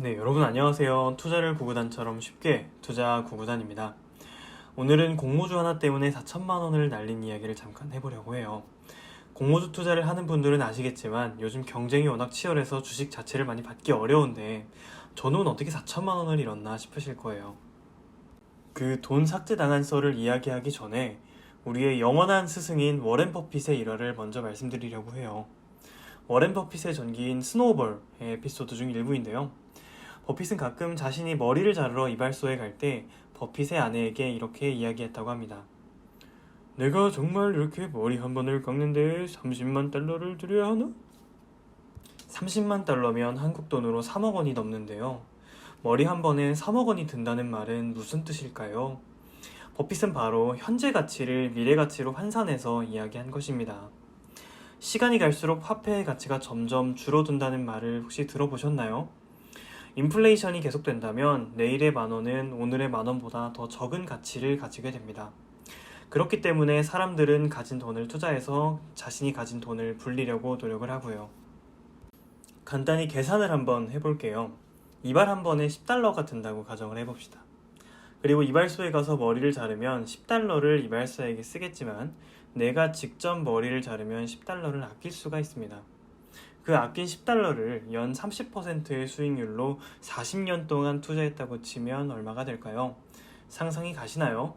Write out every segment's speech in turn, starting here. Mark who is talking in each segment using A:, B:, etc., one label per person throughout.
A: 네, 여러분 안녕하세요. 투자를 구구단처럼 쉽게 투자 구구단입니다. 오늘은 공모주 하나 때문에 4천만 원을 날린 이야기를 잠깐 해보려고 해요. 공모주 투자를 하는 분들은 아시겠지만 요즘 경쟁이 워낙 치열해서 주식 자체를 많이 받기 어려운데 저는 어떻게 4천만 원을 잃었나 싶으실 거예요. 그 돈 삭제당한 썰을 이야기하기 전에 우리의 영원한 스승인 워렌 버핏의 일화를 먼저 말씀드리려고 해요. 워렌 버핏의 전기인 스노우볼의 에피소드 중 일부인데요. 버핏은 가끔 자신이 머리를 자르러 이발소에 갈 때 버핏의 아내에게 이렇게 이야기했다고 합니다. 내가 정말 이렇게 머리 한 번을 깎는데 30만 달러를 들여야 하나? 30만 달러면 한국 돈으로 3억 원이 넘는데요. 머리 한 번에 3억 원이 든다는 말은 무슨 뜻일까요? 버핏은 바로 현재 가치를 미래 가치로 환산해서 이야기한 것입니다. 시간이 갈수록 화폐의 가치가 점점 줄어든다는 말을 혹시 들어보셨나요? 인플레이션이 계속된다면 내일의 만 원은 오늘의 만 원보다 더 적은 가치를 가지게 됩니다. 그렇기 때문에 사람들은 가진 돈을 투자해서 자신이 가진 돈을 불리려고 노력을 하고요. 간단히 계산을 한번 해볼게요. 이발 한 번에 10달러가 든다고 가정을 해봅시다. 그리고 이발소에 가서 머리를 자르면 10달러를 이발사에게 쓰겠지만 내가 직접 머리를 자르면 10달러를 아낄 수가 있습니다. 그 아낀 10달러를 연 30%의 수익률로 40년 동안 투자했다고 치면 얼마가 될까요? 상상이 가시나요?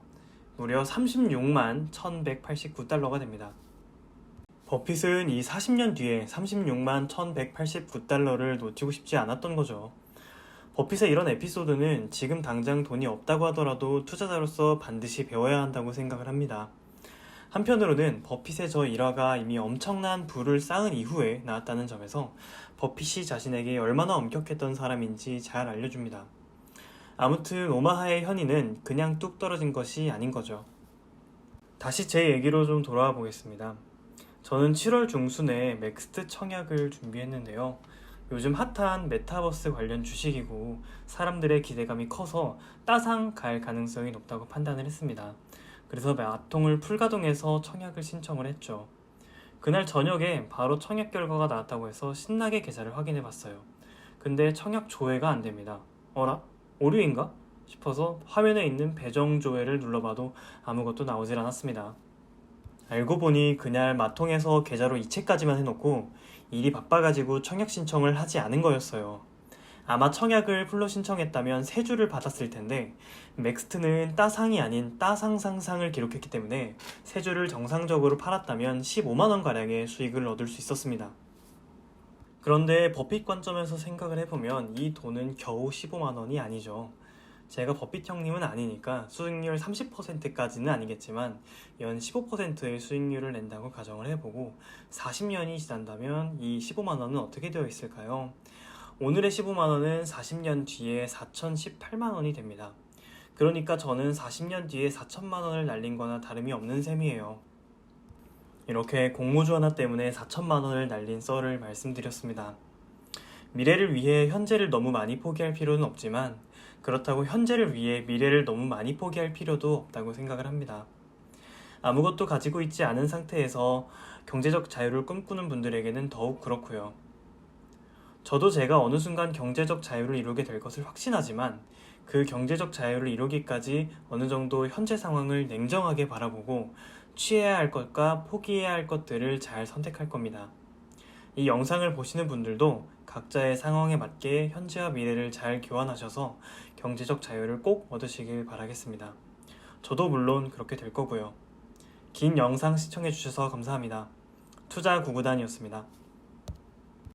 A: 무려 36만 1189달러가 됩니다. 버핏은 이 40년 뒤에 36만 1189달러를 놓치고 싶지 않았던 거죠. 버핏의 이런 에피소드는 지금 당장 돈이 없다고 하더라도 투자자로서 반드시 배워야 한다고 생각을 합니다. 한편으로는 버핏의 저 일화가 이미 엄청난 부를 쌓은 이후에 나왔다는 점에서 버핏이 자신에게 얼마나 엄격했던 사람인지 잘 알려줍니다. 아무튼 오마하의 현이는 그냥 뚝 떨어진 것이 아닌 거죠. 다시 제 얘기로 좀 돌아와 보겠습니다. 저는 7월 중순에 맥스트 청약을 준비했는데요. 요즘 핫한 메타버스 관련 주식이고 사람들의 기대감이 커서 따상 갈 가능성이 높다고 판단을 했습니다. 그래서 마통을 풀가동해서 청약을 신청을 했죠. 그날 저녁에 바로 청약 결과가 나왔다고 해서 신나게 계좌를 확인해 봤어요. 근데 청약 조회가 안 됩니다. 어라? 오류인가? 싶어서 화면에 있는 배정 조회를 눌러봐도 아무것도 나오질 않았습니다. 알고 보니 그날 마통에서 계좌로 이체까지만 해놓고 일이 바빠가지고 청약 신청을 하지 않은 거였어요. 아마 청약을 풀로 신청했다면 세 주를 받았을 텐데 맥스트는 따상이 아닌 따상상상을 기록했기 때문에 세 주를 정상적으로 팔았다면 15만 원 가량의 수익을 얻을 수 있었습니다. 그런데 버핏 관점에서 생각을 해보면 이 돈은 겨우 15만 원이 아니죠. 제가 버핏 형님은 아니니까 수익률 30%까지는 아니겠지만 연 15%의 수익률을 낸다고 가정을 해보고 40년이 지난다면 이 15만 원은 어떻게 되어 있을까요? 오늘의 15만 원은 40년 뒤에 4,018만 원이 됩니다. 그러니까 저는 40년 뒤에 4천만 원을 날린 거나 다름이 없는 셈이에요. 이렇게 공모주 하나 때문에 4천만 원을 날린 썰을 말씀드렸습니다. 미래를 위해 현재를 너무 많이 포기할 필요는 없지만 그렇다고 현재를 위해 미래를 너무 많이 포기할 필요도 없다고 생각을 합니다. 아무것도 가지고 있지 않은 상태에서 경제적 자유를 꿈꾸는 분들에게는 더욱 그렇고요. 저도 제가 어느 순간 경제적 자유를 이루게 될 것을 확신하지만 그 경제적 자유를 이루기까지 어느 정도 현재 상황을 냉정하게 바라보고 취해야 할 것과 포기해야 할 것들을 잘 선택할 겁니다. 이 영상을 보시는 분들도 각자의 상황에 맞게 현재와 미래를 잘 교환하셔서 경제적 자유를 꼭 얻으시길 바라겠습니다. 저도 물론 그렇게 될 거고요. 긴 영상 시청해주셔서 감사합니다. 투자 구구단이었습니다.